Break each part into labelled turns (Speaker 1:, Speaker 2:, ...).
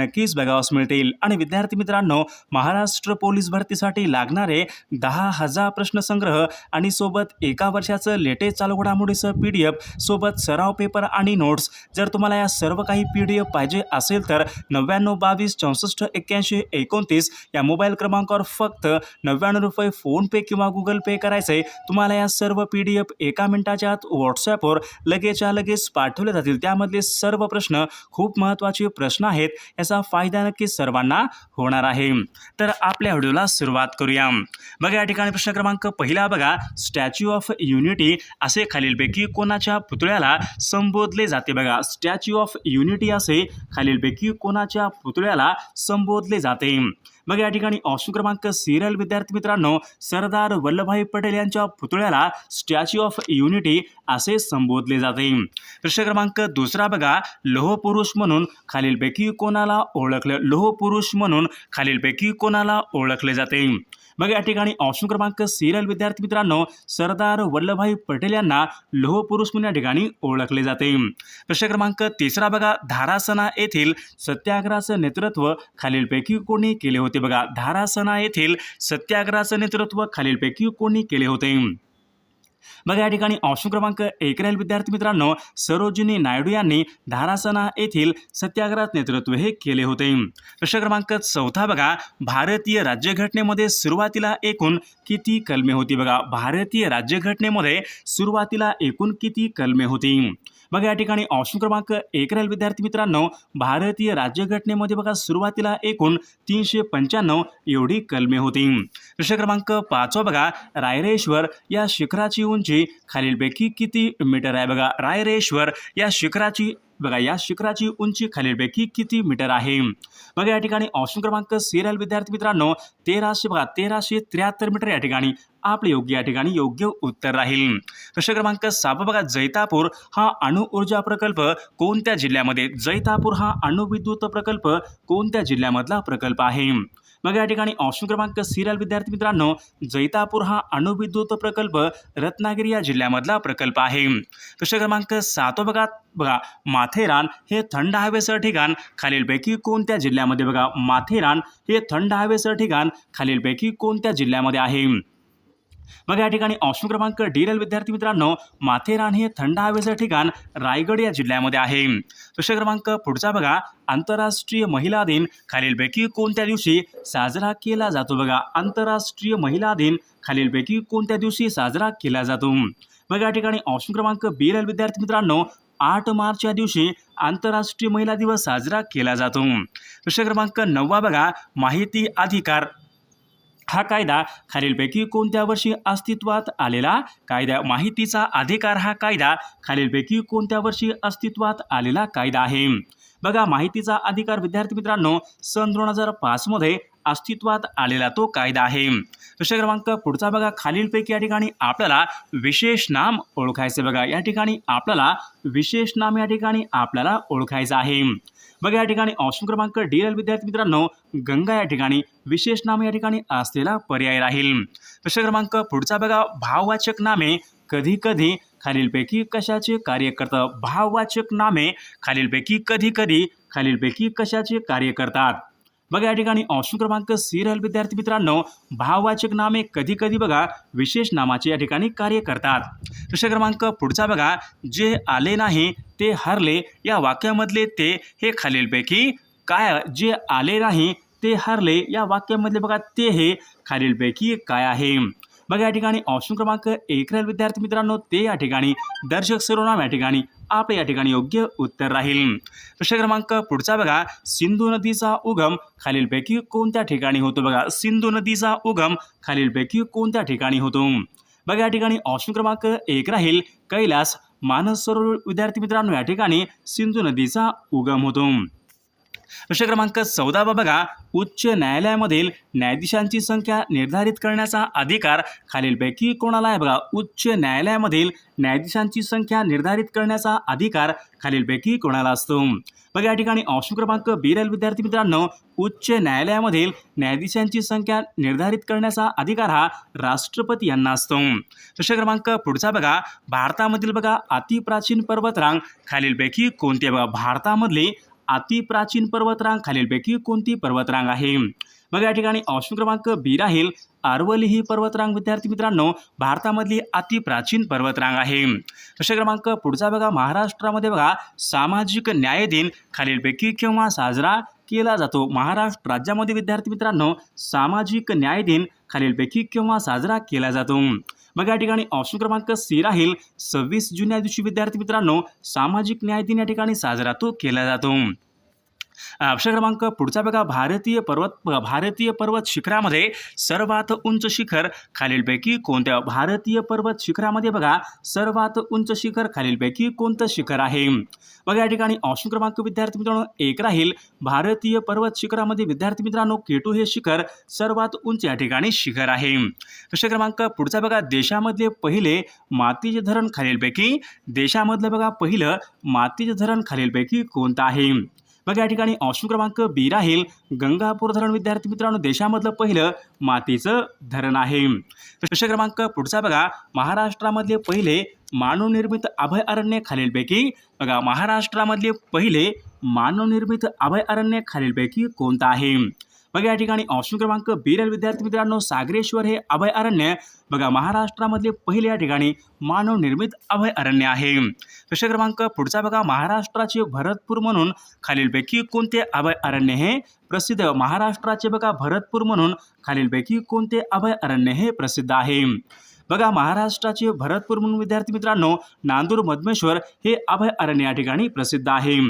Speaker 1: नक्कीच बघावास मिळतील आणि विद्यार्थी मित्रांनो महाराष्ट्र पोलीस भरतीसाठी लागणारे दहा हजार प्रश्नसंग्रह आणि सोबत एका वर्षाचं लेटेस्ट चालू घडामोडीचं पी डी एफ सोबत सराव पेपर आणि नोट्स. जर तुम्हाला या सर्व काही पी डी एफ पाहिजे असेल तर नव्याण्णव बावीस चौसष्ट एक्क्याऐंशी एकोणतीस या मोबाईल क्रमांकावर फक्त नव्याण्णव रुपये फोनपे किंवा गुगल पे करायचे तुम्हाला या सर्व पी डी एफ एका मिनिटाच्या आत व्हॉट्सॲपवर लगेचच्या लगेच पाठवले जातील. त्यामधले सर्व प्रश्न खूप महत्त्वाचे प्रश्न आहेत. याचा फायदा नक्की सर्वांना होणार आहे. तर आपल्या व्हिडिओला सुरुवात करूया. बघा या ठिकाणी प्रश्न क्रमांक पहिला बघा. स्टॅच्यू ऑफ युनिटी असे खालीलपैकी कोणाच्या पुतळ्याला संबोधले जाते बघा? स्टॅच्यू ऑफ युनिटी असे खालीलपैकी कोणाच्या पुतळ्याला संबोधले जाते? मग या ठिकाणी ऑप्शन क्रमांक सिरियल विद्यार्थी मित्रांनो सरदार वल्लभभाई पटेल यांच्या पुतळ्याला स्टॅच्यू ऑफ युनिटी असे संबोधले जाते. प्रश्न क्रमांक दुसरा बघा लोहपुरुष म्हणून खालीलपैकी कोणाला ओळखलं लोहपुरुष म्हणून खालीलपैकी कोणाला ओळखले जाते? मग या ठिकाणी ऑप्शन क्रमांक सिरियल विद्यार्थी मित्रांनो सरदार वल्लभभाई पटेल यांना लोहपुरुष म्हणून या ठिकाणी ओळखले जाते. प्रश्न क्रमांक तिसरा बघा धारासना येथील सत्याग्रहाचं नेतृत्व खालीलपैकी कोणी केले होते? बघा धारासना येथील सत्याग्रहाचं नेतृत्व खालीलपैकी कोणी केले होते? मग या ठिकाणी ऑप्शन क्रमांक एक राहील. विद्यार्थी मित्रांनो सरोजिनी नायडू यांनी धारासना येथील सत्याग्रहात नेतृत्व हे केले होते. प्रश्न क्रमांक चौथा बघा भारतीय राज्यघटनेमध्ये सुरुवातीला एकूण किती कलमे होती? बघा भारतीय राज्यघटनेमध्ये सुरुवातीला एकूण किती कलमे होती? बघा या ठिकाणी ऑप्शन क्रमांक एक राहील. विद्यार्थी मित्रांनो भारतीय राज्यघटनेमध्ये बघा सुरुवातीला एकूण तीनशे पंच्याण्णव एवढी कलमे होती. प्रश्न क्रमांक पाचवा बघा रायरेश्वर या शिखराची उंची खालीलपैकी किती मीटर आहे? बघा रायरेश्वर या शिखराची बघा या शिखराची उंची खालीलपैकी किती मीटर आहे? बघा या ठिकाणी ऑप्शन क्रमांक सिरियल विद्यार्थी मित्रांनो तेराशे बघा तेराशे त्र्याहत्तर मीटर या ठिकाणी आपले योग्य या ठिकाणी योग्य उत्तर राहील. प्रश्न क्रमांक सहा बघा जैतापूर हा अणुऊर्जा प्रकल्प कोणत्या जिल्ह्यामध्ये? जैतापूर हा अणुविद्युत प्रकल्प कोणत्या जिल्ह्यामधला प्रकल्प आहे? मग या ठिकाणी ऑप्शन क्रमांक सिरियल विद्यार्थी मित्रांनो जैतापूर हा अणुविद्युत प्रकल्प रत्नागिरी या जिल्ह्यामधला प्रकल्प आहे. प्रश्न क्रमांक सातो बघा बघा माथेरान हे थंड हवेचं ठिकाण खालीलपैकी कोणत्या जिल्ह्यामध्ये बघा माथेरान हे थंड हवेचं ठिकाण खालीलपैकी कोणत्या जिल्ह्यामध्ये आहे? मग या ठिकाणी ऑप्शन क्रमांक डिरेल विद्यार्थी मित्रांनो माथेरान हे थंड हवेचं ठिकाण रायगड या जिल्ह्यामध्ये आहे. प्रश्न क्रमांक पुढचा बघा. आंतरराष्ट्रीय महिला दिन खालीलपैकी कोणत्या दिवशी साजरा केला जातो बघा? आंतरराष्ट्रीय महिला दिन खालीलपैकी कोणत्या दिवशी साजरा केला जातो? मग या ठिकाणी ऑप्शन क्रमांक बिरेल विद्यार्थी मित्रांनो आठ मार्च या दिवशी आंतरराष्ट्रीय महिला दिवस साजरा केला जातो. प्रश्न क्रमांक नववा बघा. माहिती अधिकार हा कायदा खालीलपैकी कोणत्या वर्षी अस्तित्वात आलेला? कायदा माहितीचा अधिकार हा कायदा खालीलपैकी कोणत्या वर्षी अस्तित्वात आलेला कायदा आहे? बघा माहितीचा अधिकार विद्यार्थी मित्रांनो सन दोन हजार पाचमध्ये अस्तित्वात आलेला तो कायदा आहे. प्रश्न क्रमांक पुढचा बघा खालीलपैकी या ठिकाणी आपल्याला विशेष नाम ओळखायचे बघा. या ठिकाणी आपल्याला विशेष नाम या ठिकाणी आपल्याला ओळखायचं आहे. बघा या ठिकाणी ऑप्शन क्रमांक डी एल विद्यार्थी मित्रांनो गंगा या ठिकाणी विशेष नाम या ठिकाणी असलेला पर्याय राहील. प्रश्न क्रमांक पुढचा बघा भाववाचक नामे कधी कधी खालीलपैकी कशाचे कार्यकर्ता भाववाचक नामे खालीलपैकी कधी कधी खालीलपैकी कशाचे कार्य करतात? बघा या ठिकाणी ऑप्शन क्रमांक सी राहील विद्यार्थी मित्रांनो. भाववाचक नामे कधी कधी बघा विशेष नामाचे या ठिकाणी कार्य करतात. प्रश्न क्रमांक पुढचा बघा. जे आले नाही ते हरले या वाक्यामधले ते हे खालीलपैकी काय जे आले नाही ते हरले या वाक्यामधले बघा ते हे खालीलपैकी काय आहे? बघा या ठिकाणी ऑप्शन क्रमांक एक राहील विद्यार्थी मित्रांनो. ते या ठिकाणी दर्शक सर्वनाम या ठिकाणी आपले या ठिकाणी योग्य उत्तर राहील. प्रश्न क्रमांक पुढचा बघा. सिंधू नदीचा उगम खालीलपैकी कोणत्या ठिकाणी होतो बघा? सिंधू नदीचा उगम खालीलपैकी कोणत्या ठिकाणी होतो? बघा या ठिकाणी ऑप्शन क्रमांक एक राहील. कैलास मानस सरोवर विद्यार्थी मित्रांनो या ठिकाणी सिंधू नदीचा उगम होतो. प्रश्न क्रमांक चौदा बघा. उच्च न्यायालयामधील न्यायाधीशांची संख्या निर्धारित करण्याचा अधिकार खालीलपैकी कोणाला आहे बघा? उच्च न्यायालयामधील न्यायाधीशांची संख्या निर्धारित करण्याचा अधिकार खालीलपैकी कोणाला असतो? बघा या ठिकाणी ऑप्शन क्रमांक बी राहील. विद्यार्थी मित्रांनो उच्च न्यायालयामधील न्यायाधीशांची संख्या निर्धारित करण्याचा अधिकार हा राष्ट्रपती यांना असतो. प्रश्न क्रमांक पुढचा बघा. भारतामधील बघा अतिप्राचीन पर्वतरांग खालीलपैकी कोणती आहे बघा? भारतामधली अतिप्राचीन पर्वतरांग खालीलपैकी कोणती पर्वतरांग आहे? मग या ठिकाणी ऑप्शन क्रमांक बी राहील. अरवली ही पर्वतरांग विद्यार्थी मित्रांनो भारतामधली अतिप्राचीन पर्वतरांग आहे. प्रश्न क्रमांक पुढचा बघा. महाराष्ट्रामध्ये बघा सामाजिक न्याय दिन खालीलपैकी केव्हा साजरा केला जातो? महाराष्ट्र राज्यामध्ये विद्यार्थी मित्रांनो सामाजिक न्याय दिन खालीलपैकी केव्हा साजरा केला जातो? मग या ठिकाणी ऑप्शन क्रमांक सी राहील. सव्वीस जून या दिवशी विद्यार्थी मित्रांनो सामाजिक न्याय दिन या ठिकाणी साजरा तो केला जातो. ऑप्शन क्रमांक पुढचा बघा. भारतीय पर्वत भारतीय पर्वत शिखरामध्ये सर्वात उंच शिखर खालीलपैकी कोणत्या? भारतीय पर्वत शिखरामध्ये बघा. सर्वात उंच शिखर खालीलपैकी कोणतं शिखर आहे? बघा या ठिकाणी ऑप्शन क्रमांक विद्यार्थी मित्रांनो एक राहील. भारतीय पर्वत शिखरामध्ये विद्यार्थी मित्रांनो केटू हे शिखर सर्वात उंच या ठिकाणी शिखर आहे. प्रश्न क्रमांक पुढचा बघा. देशामधले पहिले मातीचे धरण खालीलपैकी देशामधलं बघा पहिलं मातीचे धरण खालीलपैकी कोणतं आहे? बघा या ठिकाणी ऑप्शन क्रमांक बी राहील. गंगापूर धरण विद्यार्थी मित्रांनो देशामधलं पहिलं मातीचं धरण आहे. प्रश्न क्रमांक पुढचा बघा. महाराष्ट्रामधले पहिले मानवनिर्मित अभयारण्य खालीलपैकी बघा महाराष्ट्रामधले पहिले मानवनिर्मित अभयारण्य खालीलपैकी कोणतं आहे? बघा या ठिकाणी ऑप्शन क्रमांक बिरल विद्यार्थी मित्रांनो सागरेश्वर हे अभयारण्य बघा महाराष्ट्रामधले पहिले या ठिकाणी मानवनिर्मित अभयारण्य आहे. प्रश्न क्रमांक पुढचा बघा महाराष्ट्राचे भरतपूर म्हणून खालीलपैकी कोणते अभयारण्य हे प्रसिद्ध? महाराष्ट्राचे बघा भरतपूर म्हणून खालीलपैकी कोणते अभयारण्य हे प्रसिद्ध आहे? बघा महाराष्ट्राचे भरतपूर म्हणून विद्यार्थी मित्रांनो नांदूर मधमेश्वर हे अभयारण्य या ठिकाणी प्रसिद्ध आहे.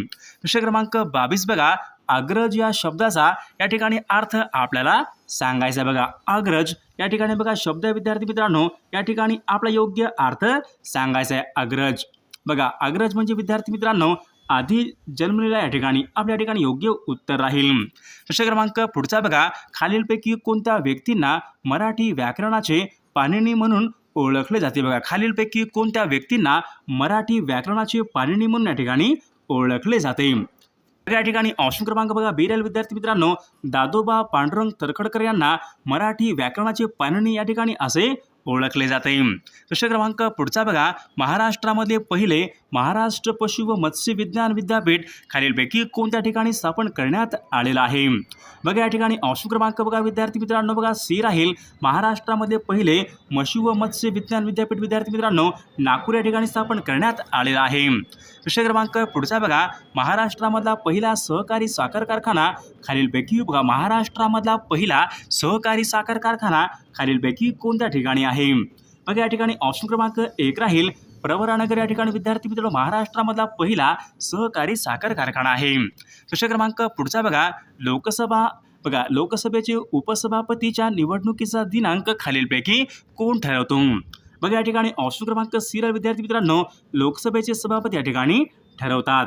Speaker 1: प्रश्न क्रमांक बावीस बघा अग्रज या शब्दाचा या ठिकाणी अर्थ आपल्याला सांगायचा आहे बघा. अग्रज या ठिकाणी बघा शब्द विद्यार्थी मित्रांनो. या ठिकाणी आपला योग्य अर्थ सांगायचा आहे. अग्रज. बघा अग्रज म्हणजे विद्यार्थी मित्रांनो आधी जन्मलेला या ठिकाणी आपल्या ठिकाणी योग्य उत्तर राहील. प्रश्न क्रमांक पुढचा बघा. खालीलपैकी कोणत्या व्यक्तींना मराठी व्याकरणाचे पाणिनी म्हणून ओळखले जाते? बघा खालीलपैकी कोणत्या व्यक्तींना मराठी व्याकरणाचे पाणिनी म्हणून या ठिकाणी ओळखले जाते? तर या ठिकाणी ऑप्शन क्रमांक बघा बिरेल विद्यार्थी मित्रांनो दादोबा पांडुरंग तरखडकर यांना मराठी व्याकरणाचे पाणणी या ठिकाणी असे ओळखले जाते. प्रश्न क्रमांक पुढचा बघा. महाराष्ट्रामध्ये पहिले महाराष्ट्र पशु व मत्स्य विज्ञान विद्यापीठ खालीलपैकी कोणत्या ठिकाणी स्थापन करण्यात आलेलं आहे? बघा या ठिकाणी ऑप्शन क्रमांक बघा विद्यार्थी मित्रांनो. बघा सी राहील. महाराष्ट्रामध्ये पहिले मशु व मत्स्य विज्ञान विद्यापीठ विद्यार्थी मित्रांनो नागपूर या ठिकाणी स्थापन करण्यात आलेलं आहे. प्रश्न क्रमांक पुढचा बघा. महाराष्ट्रामधला पहिला सहकारी साखर कारखाना खालीलपैकी बघा. महाराष्ट्रामधला पहिला सहकारी साखर कारखाना खालीलपैकी कोणत्या ठिकाणी आहे. मग या ठिकाणी ऑप्शन क्रमांक एक राहील. प्रवरानगर या ठिकाणी विद्यार्थी मित्र महाराष्ट्रामधला पहिला सहकारी साखर कारखाना आहे. प्रश्न क्रमांक पुढचा बघा. लोकसभा बघा लोकसभेचे उपसभापतीच्या निवडणुकीचा दिनांक खालीलपैकी कोण ठरवतो? बघा या ठिकाणी ऑप्शन क्रमांक सी रा विद्यार्थी मित्रांनो लोकसभेचे सभापती या ठिकाणी ठरवतात.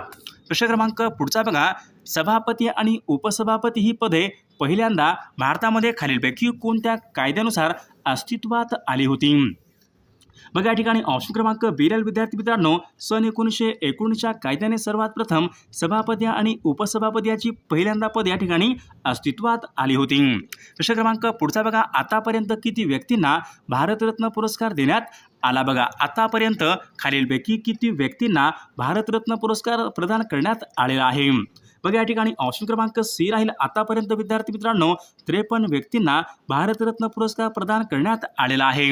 Speaker 1: प्रश्न क्रमांक पुढचा बघा. सभापती आणि उपसभापती ही पदे पहिल्यांदा भारतामध्ये खालीलपैकी कोणत्या कायद्यानुसार अस्तित्वात आली होती? बघा या ठिकाणी ऑप्शन क्रमांक बिरेल विद्यार्थी मित्रांनो सन एकोणीसशे एकोणीसच्या कायद्याने सर्वात प्रथम सभापती आणि उपसभापती याची पहिल्यांदा पद या ठिकाणी अस्तित्वात आली होती. प्रश्न क्रमांक पुढचा बघा आतापर्यंत किती व्यक्तींना भारतरत्न पुरस्कार देण्यात आला बघा. आतापर्यंत खालीलपैकी किती व्यक्तींना भारतरत्न पुरस्कार प्रदान करण्यात आलेला आहे? बघा या ठिकाणी ऑप्शन क्रमांक सी राहील. आतापर्यंत विद्यार्थी मित्रांनो त्रेपन्न व्यक्तींना भारतरत्न पुरस्कार प्रदान करण्यात आलेला आहे.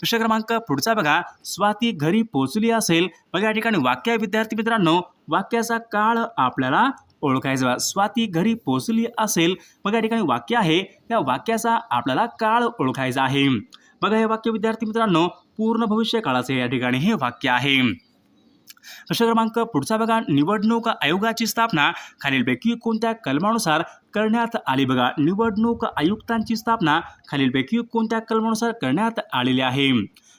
Speaker 1: प्रश्न क्रमांक पुढचा बघा. स्वाती घरी पोचली असेल. बघा या ठिकाणी वाक्य विद्यार्थी मित्रांनो. वाक्याचा काळ आपल्याला ओळखायचा. स्वाती घरी पोचली असेल. मग या ठिकाणी वाक्य आहे. या वाक्याचा आपल्याला काळ ओळखायचा आहे. बघा हे वाक्य विद्यार्थी मित्रांनो पूर्ण भविष्य काळाचे या ठिकाणी हे वाक्य आहे. प्रश्न क्रमांक पुढचा बघा. निवडणूक आयोगाची स्थापना खालीलपैकी कोणत्या कलमानुसार करण्यात आली बघा. निवडणूक आयुक्तांची स्थापना खालीलपैकी कोणत्या कलमानुसार करण्यात आलेली आहे?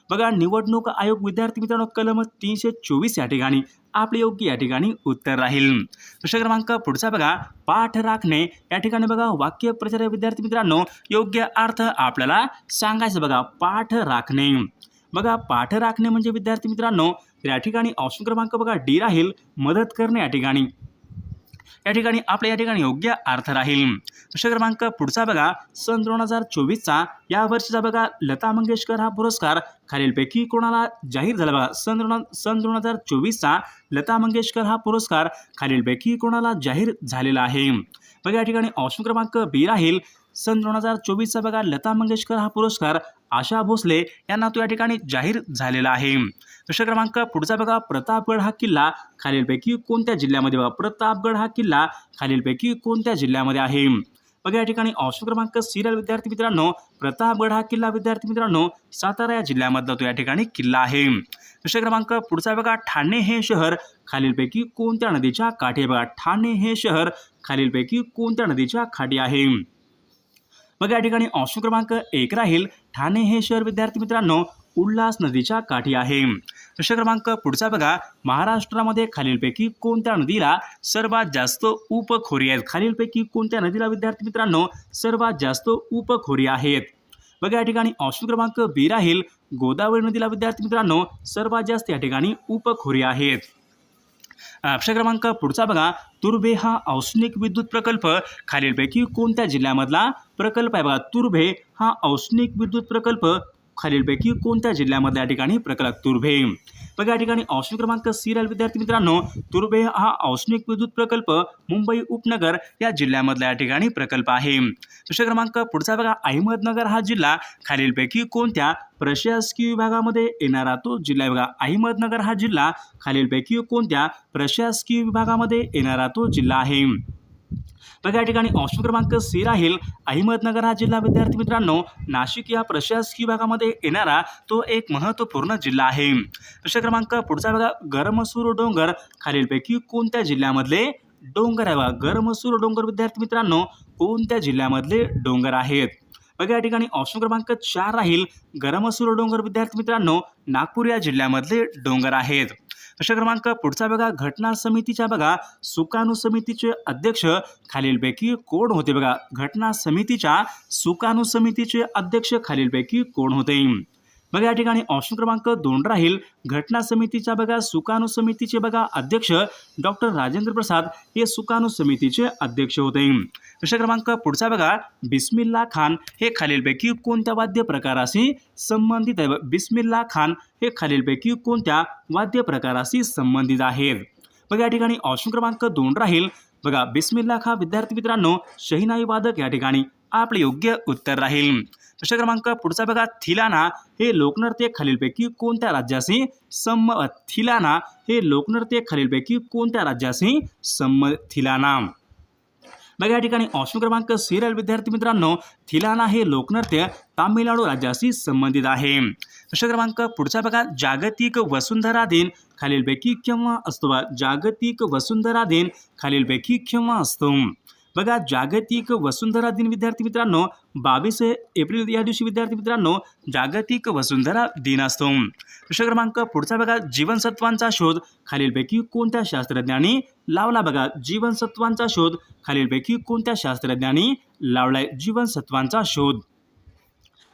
Speaker 1: बघा निवडणूक आयोग विद्यार्थी मित्रांनो कलम तीनशे चोवीस या ठिकाणी आपले योग्य या ठिकाणी उत्तर राहील. प्रश्न क्रमांक पुढचा बघा. पाठ राखणे या ठिकाणी बघा. वाक्य प्रचार विद्यार्थी मित्रांनो योग्य अर्थ आपल्याला सांगायचं बघा. पाठ राखणे. बघा पाठ राखणे म्हणजे विद्यार्थी मित्रांनो तर या ठिकाणी ऑप्शन क्रमांक बघा डी राहील मदत करणे या ठिकाणी. या ठिकाणी आपल्या या ठिकाणी योग्य अर्थ राहील. प्रश्न क्रमांक पुढचा बघा सन दोन हजार चोवीसचा या वर्षीचा बघा लता मंगेशकर हा पुरस्कार. खालीलपैकी कोणाला जाहीर झाला बघा सन दोन सन दोन हजार चोवीसचा लता मंगेशकर हा पुरस्कार. खालीलपैकी कोणाला जाहीर झालेला आहे? बघा या ठिकाणी ऑप्शन क्रमांक बी राहील सन दोन हजार चोवीसचा बघा लता मंगेशकर हा पुरस्कार आशा भोसले यांना तो या ठिकाणी जाहीर झालेला आहे. प्रश्न क्रमांक पुढचा बघा प्रतापगड हा किल्ला खालीलपैकी कोणत्या जिल्ह्यामध्ये बघा? प्रतापगड हा किल्ला खालीलपैकी कोणत्या जिल्ह्यामध्ये आहे? बघा या ठिकाणी ऑप्शन क्रमांक सिरियल विद्यार्थी मित्रांनो प्रतापगड हा किल्ला विद्यार्थी मित्रांनो सातारा या जिल्ह्यामधला तो या ठिकाणी किल्ला आहे. प्रश्न क्रमांक पुढचा बघा ठाणे हे शहर खालीलपैकी कोणत्या नदीच्या काठी बघा ठाणे हे शहर खालीलपैकी कोणत्या नदीच्या खाटी आहे? मग या ठिकाणी ऑप्शन क्रमांक एक राहील. ठाणे हे शहर विद्यार्थी मित्रांनो उल्हास नदीच्या काठी आहे. प्रश्न क्रमांक पुढचा बघा. महाराष्ट्रामध्ये खालीलपैकी कोणत्या नदीला सर्वात जास्त उपखोरी आहेत? खालीलपैकी कोणत्या नदीला विद्यार्थी मित्रांनो सर्वात जास्त उपखोरी आहेत? बघा या ठिकाणी ऑप्शन क्रमांक बी राहील. गोदावरी नदीला विद्यार्थी मित्रांनो सर्वात जास्त या ठिकाणी उपखोरी आहेत. प्रश्न क्रमांक पुढचा बघा. तुर्भे हा औष्णिक विद्युत प्रकल्प. खालीलपैकी कोणत्या जिल्ह्यामधला प्रकल्प आहे? बघा तुर्भे हा औष्णिक विद्युत प्रकल्प. खालीलपैकी कोणत्या जिल्ह्यामधल्या या ठिकाणी प्रकल्प तुर्भे? बघा या ठिकाणी औष्णिक क्रमांक सिरियल विद्यार्थी मित्रांनो तुर्भे हा औष्णिक विद्युत प्रकल्प मुंबई उपनगर या जिल्ह्यामधला या ठिकाणी प्रकल्प आहे. दुसरा क्रमांक पुढचा बघा अहमदनगर हा जिल्हा खालीलपैकी कोणत्या प्रशासकीय विभागामध्ये येणारा तो जिल्हा बघा अहमदनगर हा जिल्हा खालीलपैकी कोणत्या प्रशासकीय विभागामध्ये येणारा तो जिल्हा आहे? बघा या ठिकाणी ऑप्शन क्रमांक सी राहील. अहमदनगर हा जिल्हा विद्यार्थी मित्रांनो नाशिक या प्रशासकीय भागामध्ये येणारा तो एक महत्त्वपूर्ण जिल्हा आहे. प्रश्न क्रमांक पुढचा बघा गरमसूर डोंगर खालीलपैकी कोणत्या जिल्ह्यामधले डोंगर आहे? बघा गरमसूर डोंगर विद्यार्थी मित्रांनो कोणत्या जिल्ह्यामधले डोंगर आहेत? बघा या ठिकाणी ऑप्शन क्रमांक चार राहील. गरमसूर डोंगर विद्यार्थी मित्रांनो नागपूर या जिल्ह्यामधले डोंगर आहेत. प्रश्न क्रमांक पुढचा बघा. घटना समितीच्या बघा. सुकाणू समितीचे अध्यक्ष खालीलपैकी कोण होते बघा? घटना समितीच्या सुकाणू समितीचे अध्यक्ष खालीलपैकी कोण होते? मग या ठिकाणी ऑप्शन क्रमांक दोन राहील. घटना समितीच्या बघा सुकाणू समितीचे बघा अध्यक्ष डॉक्टर राजेंद्र प्रसाद हे सुकाणू समितीचे अध्यक्ष होते. प्रश्न क्रमांक पुढचा बघा बिस्मिल्ला खान हे खालीलपैकी कोणत्या वाद्य प्रकाराशी संबंधित आहे? बिस्मिल्ला खान हे खालीलपैकी कोणत्या वाद्य प्रकाराशी संबंधित आहेत? मग या ठिकाणी ऑप्शन क्रमांक दोन राहील. बघा बिस्मिल्ला खा विद्यार्थी मित्रांनो शहीनाई वादक या ठिकाणी आपले योग्य उत्तर राहील. प्रश्न क्रमांक पुढचा बघा थिलाना हे लोकनृत्य खालीलपैकी कोणत्या राज्याशी सम थिलाना हे लोकनृत्य खालीलपैकी कोणत्या राज्याशी सम थिलाना? बघा या ठिकाणी ऑप्शन क्रमांक सिरियल विद्यार्थी मित्रांनो थिलाना हे लोकनृत्य तामिळनाडू राज्याशी संबंधित आहे. प्रश्न क्रमांक पुढचा बघा. जागतिक वसुंधरा दिन खालीलपैकी केव्हा असतो जागतिक वसुंधरा दिन खालीलपैकी केव्हा असतो? बघा जागतिक वसुंधरा दिन विद्यार्थी मित्रांनो बावीस एप्रिल या दिवशी विद्यार्थी मित्रांनो जागतिक वसुंधरा दिन असतो. प्रश्न क्रमांक पुढचा बघा जीवनसत्वांचा शोध. खालीलपैकी कोणत्या शास्त्रज्ञांनी लावला बघा? जीवनसत्वांचा शोध. खालीलपैकी कोणत्या शास्त्रज्ञांनी लावलाय जीवनसत्वांचा शोध?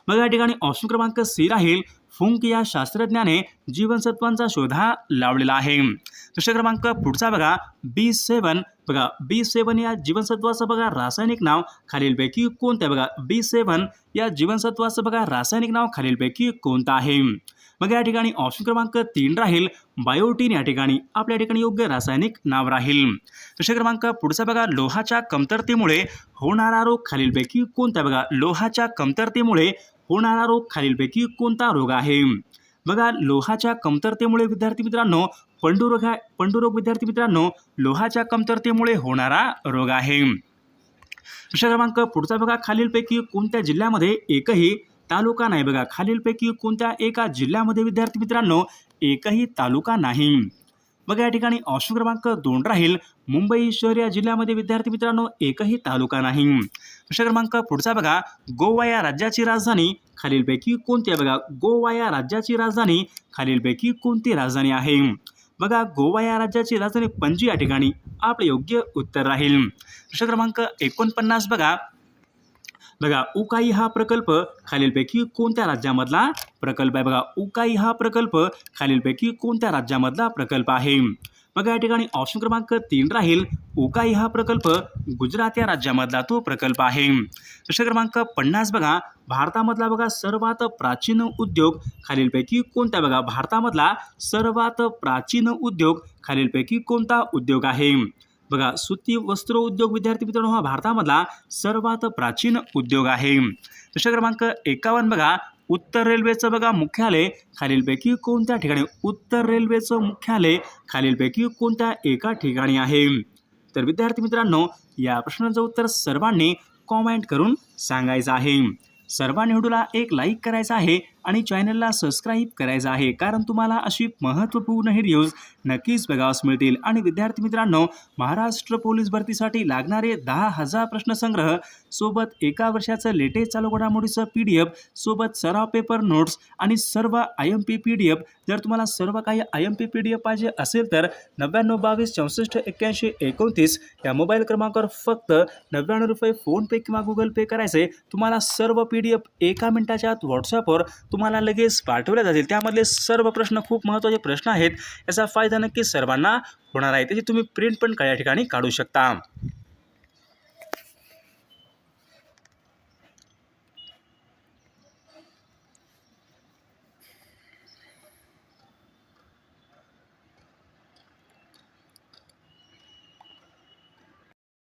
Speaker 1: बघा या ठिकाणी ऑप्शन क्रमांक सी राहील. फुंक या शास्त्रज्ञाने जीवनसत्वांचा शोधा लावलेला आहे. प्रश्न क्रमांक पुढचा बघा. बी सेवन बघा बी सेवन या जीवनसत्वाचं बघा रासायनिक नाव खालीलपैकी कोणतं बघा? बी सेवन या जीवनसत्वाचं बघा रासायनिक नाव खालीलपैकी कोणतं आहे? मग या ठिकाणी ऑप्शन क्रमांक तीन राहील. बायोटीन या ठिकाणी आपल्या ठिकाणी योग्य रासायनिक नाव राहील. प्रश्न क्रमांक पुढचा बघा. लोहाच्या कमतरतेमुळे होणारा रोग खालीलपैकी कोणता बघा? लोहाच्या कमतरतेमुळे होणारा रोग खालीलपैकी कोणता रोग आहे? बघा लोहाच्या कमतरतेमुळे विद्यार्थी मित्रांनो पंडुरोग हा पंडुरोग विद्यार्थी मित्रांनो लोहाच्या कमतरतेमुळे होणारा रोग आहे. प्रश्न क्रमांक पुढचा बघा खालीलपैकी कोणत्या जिल्ह्यामध्ये एकही तालुका नाही? बघा खालीलपैकी कोणत्या एका जिल्ह्यामध्ये विद्यार्थी मित्रांनो एकही तालुका नाही? बघा या ठिकाणी ऑप्शन क्रमांक दोन राहील. मुंबई शहर या जिल्ह्यामध्ये विद्यार्थी मित्रांनो एकही तालुका नाही. प्रश्न क्रमांक पुढचा बघा. गोवा या राज्याची राजधानी खालीलपैकी कोणती आहे बघा? गोवा या राज्याची राजधानी खालीलपैकी कोणती राजधानी आहे? बघा गोवा या राज्याची राजधानी पणजी या ठिकाणी आपले योग्य उत्तर राहील. प्रश्न क्रमांक एकोणपन्नास बघा. बघा उकाई हा प्रकल्प खालीलपैकी कोणत्या राज्यामधला प्रकल्प आहे. बघा उकाई हा प्रकल्प खालीलपैकी कोणत्या राज्यामधला प्रकल्प आहे? बघा या ठिकाणी ऑप्शन क्रमांक तीन राहील. उकाई हा प्रकल्प गुजरात या राज्यामधला तो प्रकल्प आहे. प्रश्न क्रमांक पन्नास बघा. भारतामधला बघा सर्वात प्राचीन उद्योग खालीलपैकी कोणता बघा भारतामधला सर्वात प्राचीन उद्योग खालीलपैकी कोणता उद्योग आहे? बघा सुती वस्त्र उद्योग विद्यार्थी मित्रांनो हा भारतामधला सर्वात प्राचीन उद्योग आहे. प्रश्न क्रमांक एकावन्न बघा. उत्तर रेल्वेचं बघा मुख्यालय खालीलपैकी कोणत्या ठिकाणी? उत्तर रेल्वेचं मुख्यालय खालीलपैकी कोणत्या एका ठिकाणी आहे? तर विद्यार्थी मित्रांनो या प्रश्नाचं उत्तर सर्वांनी कॉमेंट करून सांगायचं आहे. सर्वांनी व्हिडिओला एक लाईक करायचा आहे. आणि चॅनलला सबस्क्राईब करायचं आहे कारण तुम्हाला अशी महत्त्वपूर्ण व्हिडिओज नक्कीच बघावस मिळतील. आणि विद्यार्थी मित्रांनो महाराष्ट्र पोलीस भरतीसाठी लागणारे दहा हजार प्रश्नसंग्रह सोबत एका वर्षाचं लेटेस्ट चालू घडामोडीचं पी डी एफ सोबत सराव पेपर नोट्स आणि सर्व I M P P D F. जर तुम्हाला सर्व काही I M P P D F पाहिजे असेल तर नव्याण्णव बावीस चौसष्ट एक्क्याऐंशी एकोणतीस या मोबाईल क्रमांकावर फक्त नव्याण्णव रुपये फोनपे किंवा गुगल पे करायचे. तुम्हाला सर्व पी डी एफ एका मिनिटाच्या आत व्हॉट्सअपवर तुम्हाला लगेच पाठवले जातील. त्यामधले सर्व प्रश्न खूप महत्त्वाचे प्रश्न आहेत. याचा फायदा नक्कीच सर्वांना होणार आहे. त्याची तुम्ही प्रिंट पण या ठिकाणी काढू शकता.